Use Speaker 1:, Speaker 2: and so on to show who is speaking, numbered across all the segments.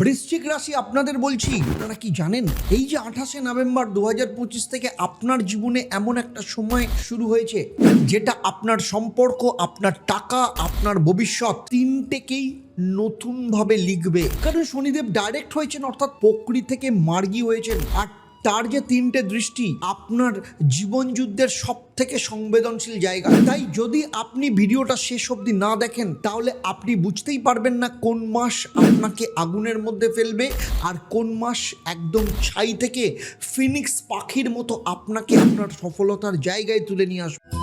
Speaker 1: বৃশ্চিক রাশি আপনাদের বলছি, আপনারা কি জানেন? এই যে আঠাশে নভেম্বর দু থেকে আপনার জীবনে এমন একটা সময় শুরু হয়েছে, যেটা আপনার সম্পর্ক, আপনার টাকা, আপনার ভবিষ্যৎ তিনটেকেই নতুনভাবে লিখবে। কারণ শনিদেব ডাইরেক্ট হয়েছেন, অর্থাৎ প্রকৃতি থেকে মার্গি হয়েছেন। আর তার যে তিনটে দৃষ্টি আপনার জীবনযুদ্ধের সব থেকে সংবেদনশীল জায়গা। তাই যদি আপনি ভিডিওটা শেষ অবধি না দেখেন, তাহলে আপনি বুঝতেই পারবেন না কোন মাস আপনাকে আগুনের মধ্যে ফেলবে আর কোন মাস একদম ছাই থেকে ফিনিক্স পাখির মতো আপনাকে আপনার সফলতার জায়গায় তুলে নিয়ে আসবে।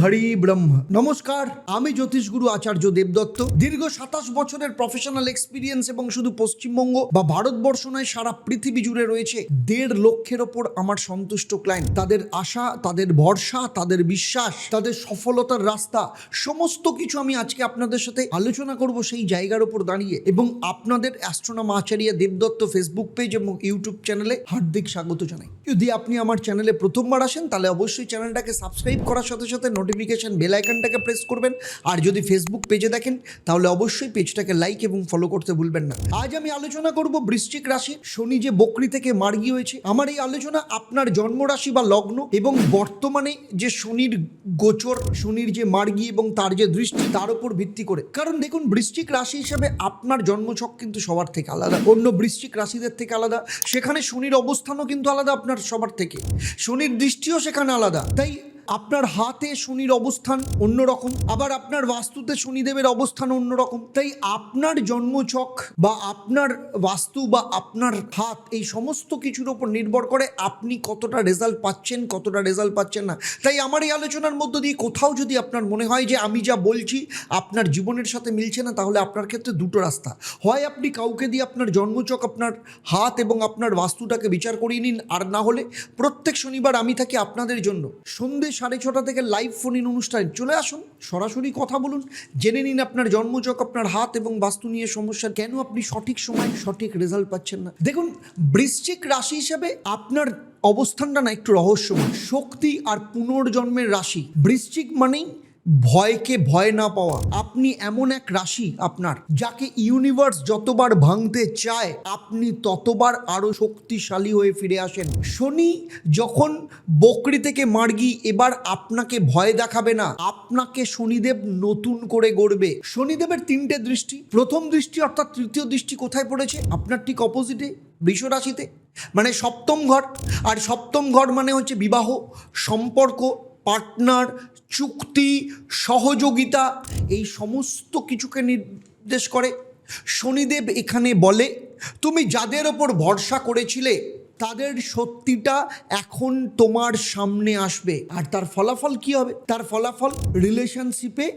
Speaker 1: হরি ব্রহ্ম। নমস্কার, আমি জ্যোতিষগুরু আচার্য দেবদত্ত। দীর্ঘ সাতাশ বছরের প্রফেশনাল এক্সপিরিয়েন্স এবং শুধু পশ্চিমবঙ্গ বা ভারতবর্ষ নয়, সারা পৃথিবী জুড়ে রয়েছে দেড় লক্ষের ওপর আমার সন্তুষ্ট ক্লায়েন্ট তাদের আশা, তাদের ভরসা, তাদের বিশ্বাস, তাদের সফলতার রাস্তা, সমস্ত কিছু আমি আজকে আপনাদের সাথে আলোচনা করব সেই জায়গার ওপর দাঁড়িয়ে। এবং আপনাদের astronomer Acharya Debdutta Facebook page এবং ইউটিউব চ্যানেলে হার্দিক স্বাগত জানাই। যদি আপনি আমার চ্যানেলে প্রথমবার আসেন, তাহলে অবশ্যই চ্যানেলটাকে সাবস্ক্রাইব করার সাথে সাথে নোটিফিকেশন বেল প্রেস করবেন। আর যদি ফেসবুক পেজে দেখেন, তাহলে অবশ্যই পেজটাকে লাইক এবং ফলো করতে ভুলবেন না। আজ আমি আলোচনা করব বৃশ্চিক রাশি। শনি যে বকরি থেকে মার্গী হয়েছে, আমার এই আলোচনা আপনার জন্ম রাশি বা লগ্ন এবং বর্তমানে যে শনির গোচর, শনির যে মার্গী এবং তার যে দৃষ্টি, তার উপর ভিত্তি করে। কারণ দেখুন, বৃশ্চিক রাশি হিসাবে আপনার জন্মছক কিন্তু সবার থেকে আলাদা। অন্য বৃশ্চিক রাশিদের থেকে আলাদা। সেখানে শনির অবস্থানও কিন্তু আলাদা আপনার সবার থেকে। শনির দৃষ্টিও সেখানে আলাদা। তাই আপনার হাতে শনির অবস্থান অন্যরকম, আবার আপনার বাস্তুতে শনিদেবের অবস্থান অন্যরকম। তাই আপনার জন্মছক বা আপনার বাস্তু বা আপনার হাত এই সমস্ত কিছুর উপর নির্ভর করে আপনি কতটা রেজাল্ট পাচ্ছেন, কতটা রেজাল্ট পাচ্ছেন না। তাই আমার এই আলোচনার মধ্য দিয়ে কোথাও যদি আপনার মনে হয় যে আমি যা বলছি আপনার জীবনের সাথে মিলছে না, তাহলে আপনার ক্ষেত্রে দুটো রাস্তা। হয় আপনি কাউকে দিয়ে আপনার জন্মচক, আপনার হাত এবং আপনার বাস্তুটাকে বিচার করিয়ে নিন, আর না হলে প্রত্যেক শনিবার আমি থাকি আপনাদের জন্য। সন্ধ্যে সাড়ে ছটা থেকে লাইভ ফোন ইন অনুষ্ঠানে। চলে আসুন, সরাসরি কথা বলুন, জেনে নিন আপনার জন্মচক, আপনার হাত এবং বাস্তু নিয়ে সমস্যা, কেন আপনি সঠিক সময় সঠিক রেজাল্ট পাচ্ছেন না? দেখুন, বৃশ্চিক রাশি হিসাবে আপনার অবস্থানটা না একটু রহস্যময়। শক্তি আর পুনর্জন্মের রাশি। বৃশ্চিক মানেই ভয়কে ভয় না পাওয়া। আপনি এমন এক রাশি আপনার, যাকে ইউনিভার্স যতবার ভাঙতে চায়, আপনি ততবার আরও শক্তিশালী হয়ে ফিরে আসেন। শনি যখন বকরি থেকে মার্গি, এবার আপনাকে ভয় দেখাবে না, আপনাকে শনিদেব নতুন করে গড়বে। শনিদেবের তিনটে দৃষ্টি, প্রথম দৃষ্টি অর্থাৎ তৃতীয় দৃষ্টি কোথায় পড়েছে? আপনার ঠিক অপোজিটে বৃষ রাশিতে। মানে সপ্তম ঘর, আর সপ্তম ঘর মানে হচ্ছে বিবাহ, সম্পর্ক পার্টনার, চুক্তি, সহযোগিতা, এই সমস্ত কিছুকে নির্দেশ করে। শনিদেব এখানে বলে, তুমি যাদের ওপর ভরসা করেছিলে তাদের সত্যিটা এখন তোমার সামনে আসবে। আর তার ফলাফল কি হবে? তার ফলাফল রিলেশনশিপে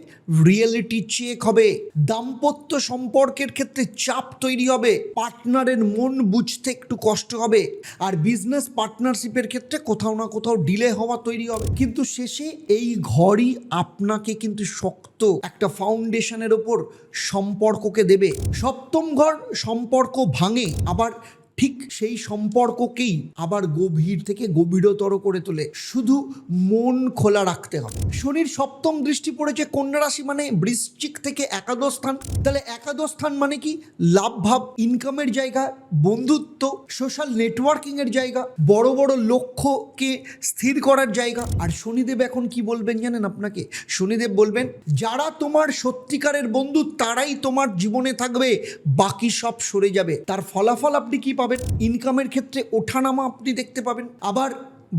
Speaker 1: রিয়েলিটি চেক হবে। দাম্পত্য সম্পর্কের ক্ষেত্রে চাপ তৈরি হবে। পার্টনারের মন বুঝতে একটু কষ্ট হবে। আর বিজনেস পার্টনারশিপের ক্ষেত্রে কোথাও না কোথাও ডিলে হওয়া তৈরি হবে। কিন্তু শেষে এই ঘরই আপনাকে কিন্তু শক্ত একটা ফাউন্ডেশনের ওপর সম্পর্ককে দেবে। সপ্তম ঘর সম্পর্ক ভাঙে, আবার ঠিক সেই সম্পর্ককেই আবার গভীর থেকে গভীরতর করে তোলে। শুধু মন খোলা রাখতে হবে। শনির সপ্তম দৃষ্টি পড়েছে কন্যা রাশি মানে বৃশ্চিক থেকে একাদশ স্থান। তাহলে একাদশ স্থান মানে কি? লাভ ভাব ইনকামের জায়গা, বন্ধুত্ব সোশ্যাল নেটওয়ার্কিং এর জায়গা, বড় বড় লক্ষ্যকে স্থির করার জায়গা। আর শনিদেব এখন কি বলবেন জানেন আপনাকে? শনিদেব বলবেন, যারা তোমার সত্যিকারের বন্ধু, তারাই তোমার জীবনে থাকবে, বাকি সব সরে যাবে। তার ফলাফল আপনি কি পাবেন? ইনকামের ক্ষেত্রে ওঠানামা আপনি দেখতে পাবেন। আবার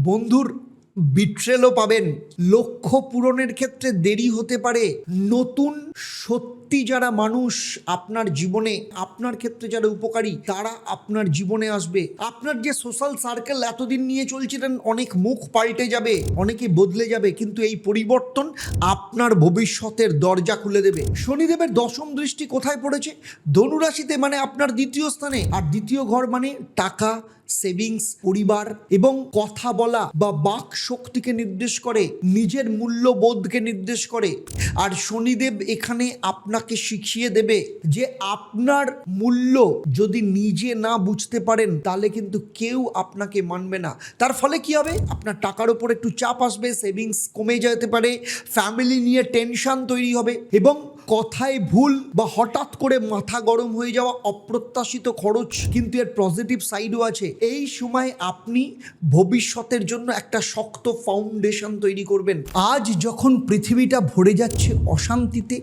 Speaker 1: বন্ধুর বিট্রেলও পাবেন। লক্ষ্য পূরণের ক্ষেত্রে দেরি হতে পারে। নতুন সত্যি যারা মানুষ আপনার জীবনে, আপনার ক্ষেত্রে যারা উপকারী, তারা আপনার জীবনে আসবে। আপনার যে সোশ্যাল সার্কেল এতদিন নিয়ে চলছিলেন, অনেক মুখ পাল্টে যাবে, অনেকে বদলে যাবে, কিন্তু এই পরিবর্তন আপনার ভবিষ্যতের দরজা খুলে দেবে। শনিদেবের দশম দৃষ্টি কোথায় পড়েছে? ধনুরাশিতে মানে আপনার দ্বিতীয় স্থানে। আর দ্বিতীয় ঘর মানে টাকা সেভিংস পরিবার এবং কথা বলা বা বাক শক্তিকে নির্দেশ করে, নিজের মূল্যবোধকে নির্দেশ করে। আর শনিদেব এখানে আপনাকে শিখিয়ে দেবে যে আপনার মূল্য যদি নিজে না বুঝতে পারেন, তাহলে কিন্তু কেউ আপনাকে মানবে না। তার ফলে কি হবে? আপনার টাকার উপর একটু চাপ আসবে সেভিংস কমে যেতে পারে ফ্যামিলি নিয়ে টেনশন তৈরি হবে এবং কথায় ভুল বা হঠাৎ করে মাথা গরম হয়ে যাওয়া অপ্রত্যাশিত খরচ কিন্তু এর পজিটিভ সাইডও আছে। এই সময় আপনি ভবিষ্যতের জন্য একটা শক্ত ফাউন্ডেশন তৈরি করবেন। আজ যখন পৃথিবীটা ভরে যাচ্ছে অশান্তিতে,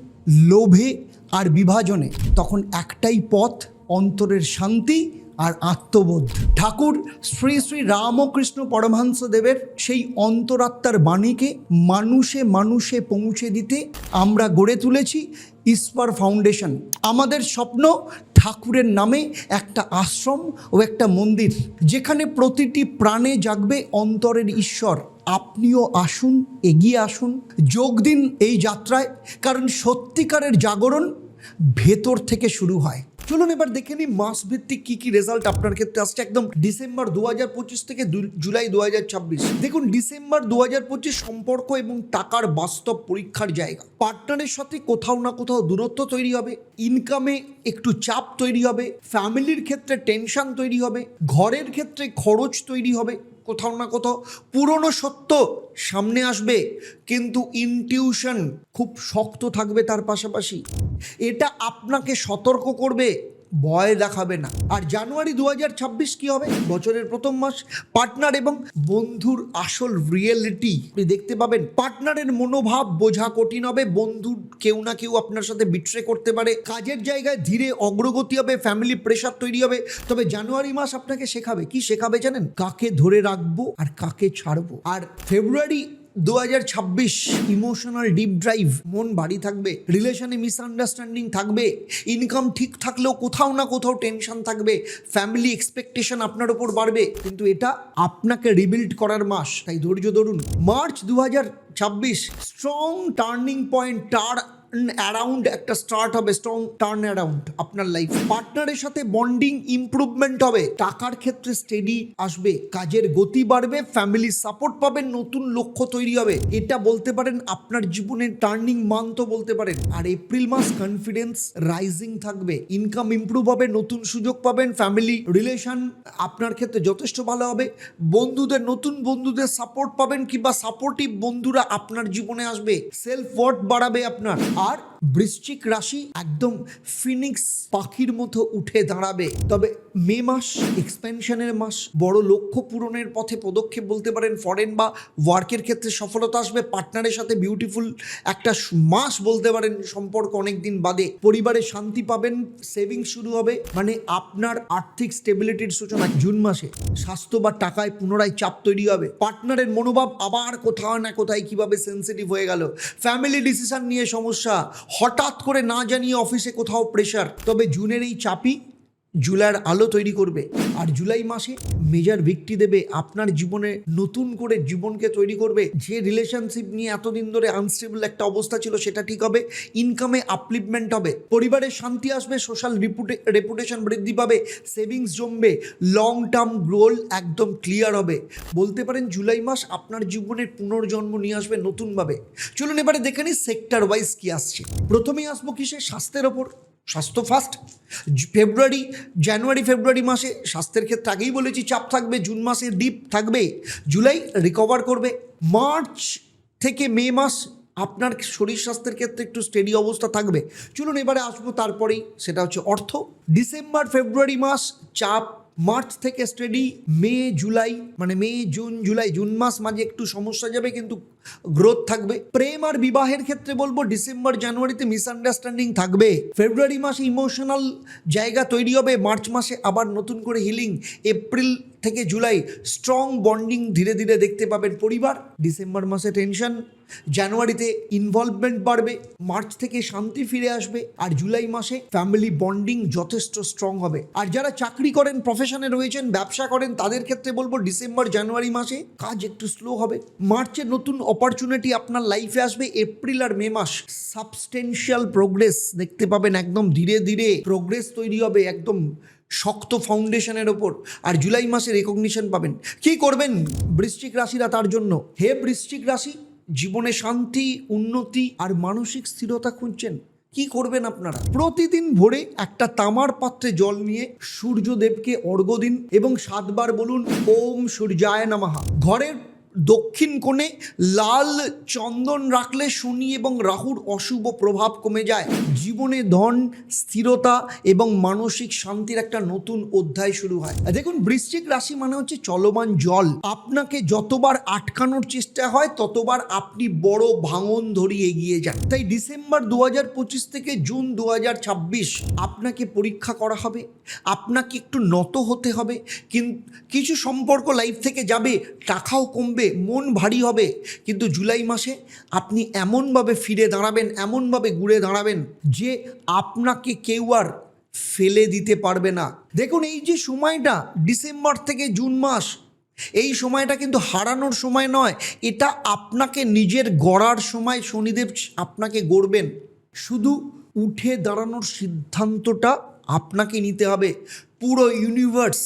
Speaker 1: লোভে আর বিভাজনে, তখন একটাই পথ, অন্তরের শান্তি আর আত্মবোধ। ঠাকুর শ্রী শ্রী রামকৃষ্ণ পরমহংস দেবের সেই অন্তরাত্মার বাণীকে মানুষে মানুষে পৌঁছে দিতে আমরা গড়ে তুলেছি ইস্পার ফাউন্ডেশন। আমাদের স্বপ্ন ঠাকুরের নামে একটা আশ্রম ও একটা মন্দির, যেখানে প্রতিটি প্রাণে জাগবে অন্তরের ঈশ্বর। আপনিও আসুন, এগিয়ে আসুন, যোগ দিন এই যাত্রায়, কারণ সত্যিকারের জাগরণ ভেতর থেকে শুরু হয়। চলুন এবার দেখে নিই মাস ভিত্তিক কি কি রেজাল্ট আপনার ক্ষেত্রে আসছে একদম ডিসেম্বর দু হাজার পঁচিশ থেকে জুলাই দু হাজার ছাব্বিশ। দেখুন, ডিসেম্বর দু হাজার পঁচিশ সম্পর্ক এবং টাকার বাস্তব পরীক্ষার জায়গা। পার্টনারের সাথে কোথাও না কোথাও দূরত্ব তৈরি হবে ইনকামে একটু চাপ তৈরি হবে ফ্যামিলির ক্ষেত্রে টেনশন তৈরি হবে, ঘরের ক্ষেত্রে খরচ তৈরি হবে কোথাও না কোথাও পুরনো সত্য সামনে আসবে, কিন্তু ইনটিউশন খুব শক্ত থাকবে তার পাশাপাশি। এটা আপনাকে সতর্ক করবে ভয় দেখাবে না। আর জানুয়ারি দু হাজার ছাব্বিশ কী হবে? বছরের প্রথম মাস পার্টনার এবং বন্ধুর আসল রিয়েলিটি আপনি দেখতে পাবেন পার্টনারের মনোভাব বোঝা কঠিন হবে। বন্ধুর কেউ না কেউ আপনার সাথে বিট্রে করতে পারে। কাজের জায়গায় ধীরে অগ্রগতি হবে ফ্যামিলি প্রেশার তৈরি হবে। তবে জানুয়ারি মাস আপনাকে শেখাবে। কি শেখাবে জানেন? কাকে ধরে রাখব আর কাকে ছাড়বো? আর ফেব্রুয়ারি দু হাজার ছাব্বিশ ইমোশনাল ডিপ ড্রাইভ, মন ভারী থাকবে, রিলেশনে মিসআন্ডারস্ট্যান্ডিং থাকবে ইনকাম ঠিক থাকলেও কোথাও না কোথাও টেনশন থাকবে ফ্যামিলি এক্সপেকটেশন আপনার ওপর বাড়বে, কিন্তু এটা আপনাকে রিবিল্ড করার মাস, তাই ধৈর্য ধরুন। মার্চ দু হাজার ছাব্বিশ strong turning point turn around একটা স্টার্ট হবে স্ট্রং টার্ন অ্যারাউন্ড আপনার লাইফ পার্টনারের সাথে বন্ডিং ইমপ্রুভমেন্ট হবে। টাকার ক্ষেত্রে স্টেডি আসবে, কাজের গতি বাড়বে ফ্যামিলি সাপোর্ট পাবেন, নতুন লক্ষ্য তৈরি হবে। এটা বলতে পারেন, আপনার জীবনের টার্নিং মান্থও বলতে পারেন। আর এপ্রিল মাস কনফিডেন্স রাইজিং থাকবে ইনকাম ইমপ্রুভ হবে, নতুন সুযোগ পাবেন ফ্যামিলি রিলেশন আপনার ক্ষেত্রে যথেষ্ট ভালো হবে। বন্ধুদের, নতুন বন্ধুদের সাপোর্ট পাবেন কিংবা সাপোর্টিভ বন্ধুরা আপনার জীবনে আসবে। সেলফ ওয়ার্থ বাড়াবে আপনার। আর বৃশ্চিক রাশি একদম ফিনিক্স পাখির মতো উঠে দাঁড়াবে। তবে মে মাস এক্সপেনশনের মাস, বড় লক্ষ্য পূরণের পথে পদক্ষেপ বলতে পারেন ফরেন বা ওয়ার্কের ক্ষেত্রে সফলতা আসবে। পার্টনারের সাথে বিউটিফুল একটা মাস বলতে পারেন, সম্পর্ক অনেক দিন বাদে। পরিবারে শান্তি পাবেন সেভিং শুরু হবে। মানে আপনার আর্থিক স্টেবিলিটির সূচনা জুন মাসে। স্বাস্থ্য বা টাকায় পুনরায় চাপ তৈরি হবে। পার্টনারের মনোভাব আবার কোথাও না কোথায় কীভাবে সেন্সিটিভ হয়ে গেল। ফ্যামিলি ডিসিশন নিয়ে সমস্যা হঠাৎ করে না জানিয়ে অফিসে কোথাও প্রেশার তবে জুনের এই চাপই জুলাইয়ের আলো তৈরি করবে। আর জুলাই মাসে মেজার ভিক্টি দেবে আপনার জীবনে নতুন করে জীবনকে তৈরি করবে। যে রিলেশনশিপ নিয়ে এতদিন ধরে আনস্টেবল একটা অবস্থা ছিল, সেটা ঠিক হবে। ইনকামে আপলিপমেন্ট হবে। পরিবারের শান্তি আসবে সোশ্যাল রেপুটেশন বৃদ্ধি পাবে সেভিংস জমবে লং টার্ম গোল একদম ক্লিয়ার হবে। বলতে পারেন জুলাই মাস আপনার জীবনের পুনর্জন্ম নিয়ে আসবে নতুনভাবে। চলুন এবারে দেখে নিই সেক্টর ওয়াইজ কি আসছে। প্রথমেই আসব কিসে স্বাস্থ্যের ওপর। স্বাস্থ্য ফার্স্ট ফেব্রুয়ারি, জানুয়ারি, ফেব্রুয়ারি মাসে স্বাস্থ্যের ক্ষেত্রে আগেই বলেছি চাপ থাকবে, জুন মাসে ডিপ থাকবে, জুলাই রিকভার করবে, মার্চ থেকে মে মাস আপনার শরীর স্বাস্থ্যের ক্ষেত্রে একটু স্টেডি অবস্থা থাকবে। চলুন এবারে আসব তারপরেই, সেটা হচ্ছে অর্থ। ডিসেম্বর, ফেব্রুয়ারি মাস চাপ মার্চ থেকে স্টেডি মে, জুলাই মানে মে, জুন, জুলাই, জুন মাস মাঝে একটু সমস্যা যাবে, কিন্তু গ্রোথ থাকবে। প্রেম আর বিবাহের ক্ষেত্রে বলব, ডিসেম্বর, জানুয়ারিতে মিসআন্ডারস্ট্যান্ডিং থাকবে। ফেব্রুয়ারি মাসে ইমোশনাল জায়গা তৈরি হবে, মার্চ মাসে আবার নতুন করে হিলিং এপ্রিল থেকে জুলাই স্ট্রং বন্ডিং ধীরে ধীরে দেখতে পাবেন পরিবার। ডিসেম্বর মাসে টেনশন জানুয়ারিতে ইনভলভমেন্ট বাড়বে, মার্চ থেকে শান্তি ফিরে আসবে, আর জুলাই মাসে ফ্যামিলি বন্ডিং যথেষ্ট স্ট্রং হবে। আর যারা চাকরি করেন প্রফেশনে রয়েছেন, ব্যবসা করেন, তাদের ক্ষেত্রে বলব ডিসেম্বর, জানুয়ারি মাসে কাজ একটু স্লো হবে। মার্চে নতুন অপরচুনিটি আপনার লাইফে আসবে এপ্রিল আর মে মাস। সাবস্টেন্সিয়াল প্রোগ্রেস দেখতে পাবেন একদম ধীরে ধীরে। প্রোগ্রেস তৈরি হবে একদম শক্ত ফাউন্ডেশনের ওপর। আর জুলাই মাসে রেকগনিশন পাবেন। কি করবেন? বৃশ্চিক রাশিরা তার জন্য। হে বৃশ্চিক রাশি জীবনে শান্তি, উন্নতি আর মানসিক স্থিরতা খুঁজছেন। কি করবেন আপনারা? প্রতিদিন ভোরে একটা তামার পাত্রে জল নিয়ে সূর্যদেবকে অর্ঘ্য দিন এবং সাতবার বলুন, ওম সূর্যায় নামাহা ঘরের দক্ষিণ কোণে লাল চন্দন রাখলে শনি এবং রাহুর অশুভ প্রভাব কমে যায়। জীবনে ধন, স্থিরতা এবং মানসিক শান্তির একটা নতুন অধ্যায় শুরু হয়। দেখুন, বৃশ্চিক রাশি মানে হচ্ছে চলমান জল। আপনাকে যতবার আটকানোর চেষ্টা হয়, ততবার আপনি বড় ভাঙন ধরিয়ে এগিয়ে যান। তাই ডিসেম্বর দু হাজার পঁচিশ থেকে জুন দু হাজার ছাব্বিশ আপনাকে পরীক্ষা করা হবে, আপনাকে একটু নত হতে হবে কিন্তু কিছু সম্পর্ক লাইফ থেকে যাবে, টাকাও কমবে মন ভারী হবে। কিন্তু জুলাই মাসে আপনি এমনভাবে ফিরে দাঁড়াবেন, এমনভাবে ঘুরে দাঁড়াবেন যে আপনাকে কেউ আর ফেলে দিতে পারবে না। দেখুন, এই যে সময়টা, ডিসেম্বর থেকে জুন মাস, এই সময়টা কিন্তু হারানোর সময় নয়। এটা আপনাকে নিজের গড়ার সময় শনিদেব আপনাকে গড়বেন। শুধু উঠে দাঁড়ানোর সিদ্ধান্তটা আপনাকে নিতে হবে। পুরো ইউনিভার্স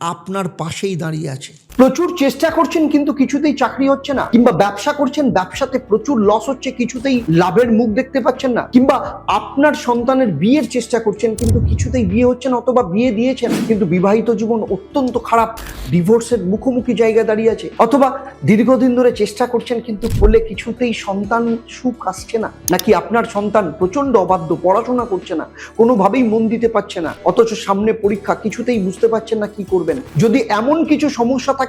Speaker 1: আপনার পাশেই দাঁড়িয়ে আছে।
Speaker 2: প্রচুর চেষ্টা করছেন, কিন্তু কিছুতেই চাকরি হচ্ছে না। কিংবা ব্যবসা করছেন, ব্যবসাতে প্রচুর লস হচ্ছে, কিছুতেই লাভের মুখ দেখতে পাচ্ছেন না। কিংবা আপনার সন্তানের বিয়ের চেষ্টা করছেন, কিন্তু কিছুতেই বিয়ে হচ্ছে না অথবা বিয়ে দিয়েছেন, কিন্তু বিবাহিত জীবন অত্যন্ত খারাপ ডিভোর্সের মুখোমুখি জায়গায় দাঁড়িয়ে আছে। অথবা দীর্ঘদিন ধরে চেষ্টা করছেন, কিন্তু ফলে কিছুতেই সন্তান সুখ আসছে না। নাকি আপনার সন্তান প্রচণ্ড অবাধ্য, পড়াশোনা করছে না, কোনোভাবেই মন দিতে পারছে না, অথচ সামনে পরীক্ষা, কিছুতেই বুঝতে পারছেন না কি করবেন। যদি এমন কিছু সমস্যা থাকে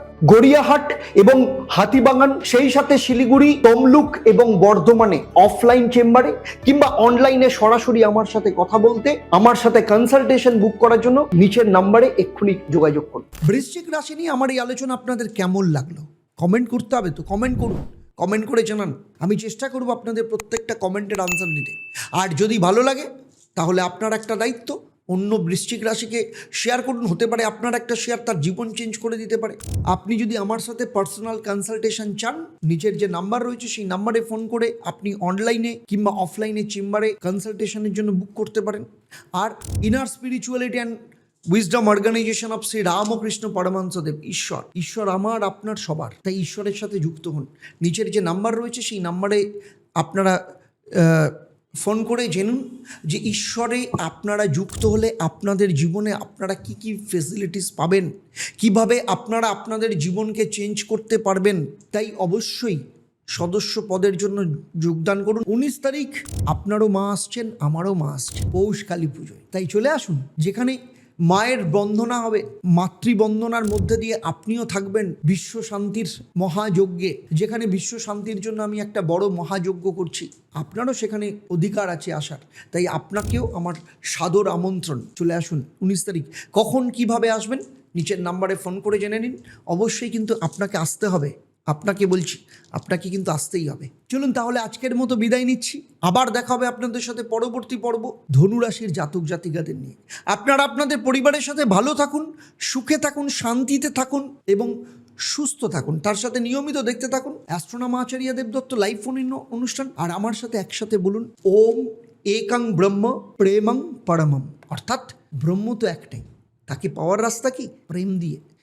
Speaker 2: গড়িয়াহাট এবং হাতিবাগান, সেই সাথে শিলিগুড়ি, তমলুক এবং বর্ধমানে অফলাইন চেম্বারে কিংবা অনলাইনে সরাসরি আমার সাথে কথা বলতে, আমার সাথে কনসালটেশন বুক করার জন্য নিচের নাম্বারে এক্ষুনি যোগাযোগ করুন।
Speaker 1: বৃশ্চিক রাশি নিয়ে আমার এই আলোচনা আপনাদের কেমন লাগল? কমেন্ট করতে হবে তো কমেন্ট করুন। কমেন্ট করে জানান। আমি চেষ্টা করব আপনাদের প্রত্যেকটা কমেন্টের আনসার দিতে আর যদি ভালো লাগে, তাহলে আপনার একটা দায়িত্ব অন্য বৃশ্চিক রাশিকে শেয়ার করুন। হতে পারে আপনার একটা শেয়ার তার জীবন চেঞ্জ করে দিতে পারে। আপনি যদি আমার সাথে পার্সোনাল কনসালটেশন চান নিচের যে নাম্বার রয়েছে সেই নাম্বারে ফোন করে আপনি অনলাইনে কিংবা অফলাইনে চেম্বারে কনসালটেশনের জন্য বুক করতে পারেন। আর inner spirituality and wisdom organisation of Shri Ramakrishna Paramhansadev ঈশ্বর। ঈশ্বর আমার, আপনার সবার। তাই ঈশ্বরের সাথে যুক্ত হন। নিচের যে নাম্বার রয়েছে সেই নাম্বারে আপনারা ফোন করে জেনুন যে, ঈশ্বরে, আপনারা যুক্ত হলে আপনাদের জীবনে আপনারা কি কি ফেসিলিটিস পাবেন? কীভাবে আপনারা আপনাদের জীবনকে চেঞ্জ করতে পারবেন? তাই অবশ্যই সদস্য পদের জন্য যোগদান করুন। উনিশ তারিখ আপনারও মা আসছেন, আমারও মা আসছে পৌষ কালী পুজোয়। তাই চলে আসুন, যেখানে মায়ের বন্দনা হবে, মাতৃবন্দনার মধ্যে দিয়ে আপনিও থাকবেন বিশ্ব শান্তির মহাযজ্ঞে। যেখানে বিশ্ব শান্তির জন্য আমি একটা বড় মহাযজ্ঞ করছি, আপনারও সেখানে অধিকার আছে আসার। তাই আপনাকেও আমার সাদর আমন্ত্রণ। চলে আসুন উনিশ তারিখ। কখন কীভাবে আসবেন? নিচের নাম্বারে ফোন করে জেনে নিন। অবশ্যই কিন্তু আপনাকে আসতে হবে। আপনাকে বলছি, আপনাকে কিন্তু আসতেই হবে। চলুন তাহলে আজকের মতো বিদায় নিচ্ছি। আবার দেখা হবে আপনাদের সাথে পরবর্তী পর্ব ধনুরাশির জাতক জাতিকাদের নিয়ে। আপনারা আপনাদের পরিবারের সাথে ভালো থাকুন, সুখে থাকুন, শান্তিতে থাকুন এবং সুস্থ থাকুন। তার সাথে নিয়মিত দেখতে থাকুন। Astronomer Acharya Debdutta live phone অনুষ্ঠান। আর আমার সাথে একসাথে বলুন, ওম একাং ব্রহ্ম প্রেমং পরমম। অর্থাৎ ব্রহ্ম তো একটাই। তাকে পাওয়ার রাস্তা কি? প্রেম দিয়ে।